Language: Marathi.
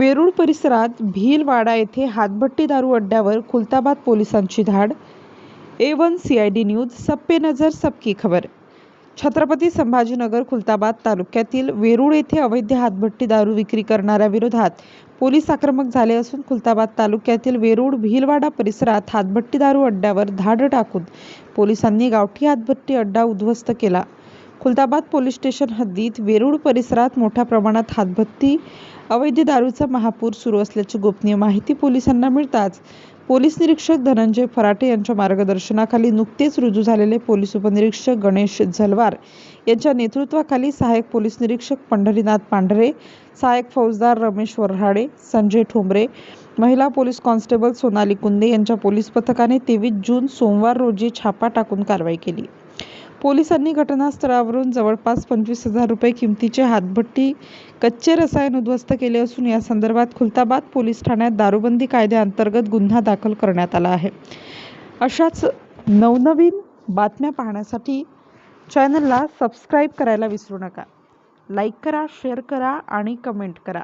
वेरूळ परिसरात भीलवाडा येथे हातभट्टी दारू अड्ड्यावर खुलताबाद पोलिसांची धाड. A one C I D news सप्पे नजर सबकी खबर. छत्रपती संभाजीनगर खुलताबाद तालुक्यातील वेरूळ येथे अवैध हातभट्टी दारू विक्री करणाऱ्या विरोधात पोलीस आक्रमक झाले असून खुलताबाद तालुक्यातील वेरूळ भीलवाडा परिसरात हातभट्टी दारू अड्ड्यावर धाड टाकून पोलिसांनी गावठी हातभट्टी अड्डा उद्ध्वस्त केला. खुलताबाद पोलीस स्टेशन हद्दीत वेरूळ परिसरात मोठ्या प्रमाणात हातभत्ती अवैध दारूचा महापूर सुरू असल्याची गोपनीय माहिती पोलिसांना मिळताच पोलीस निरीक्षक धनंजय फराटे यांच्या मार्गदर्शनाखाली नुकतेच रुजू झालेले पोलीस उपनिरीक्षक गणेश झलवार यांच्या नेतृत्वाखाली सहाय्यक पोलीस निरीक्षक पंढरीनाथ पांढरे सहाय्यक फौजदार रमेश वरहाडे संजय ठोंबरे महिला पोलीस कॉन्स्टेबल सोनाली कुंदे यांच्या पोलीस पथकाने तेवीस जून सोमवार रोजी छापा टाकून कारवाई केली. पोलिसांनी घटनास्थळावरून जवळपास पंचवीस हजार रुपये किमतीचे हातभट्टी कच्चे रसायन उद्ध्वस्त केले असून या संदर्भात खुलताबाद पोलीस ठाण्यात दारूबंदी कायद्याअंतर्गत गुन्हा दाखल करण्यात आला आहे. अशाच नवनवीन बातम्या पाहण्यासाठी चॅनलला सबस्क्राईब करायला विसरू नका. लाईक करा शेअर करा आणि कमेंट करा.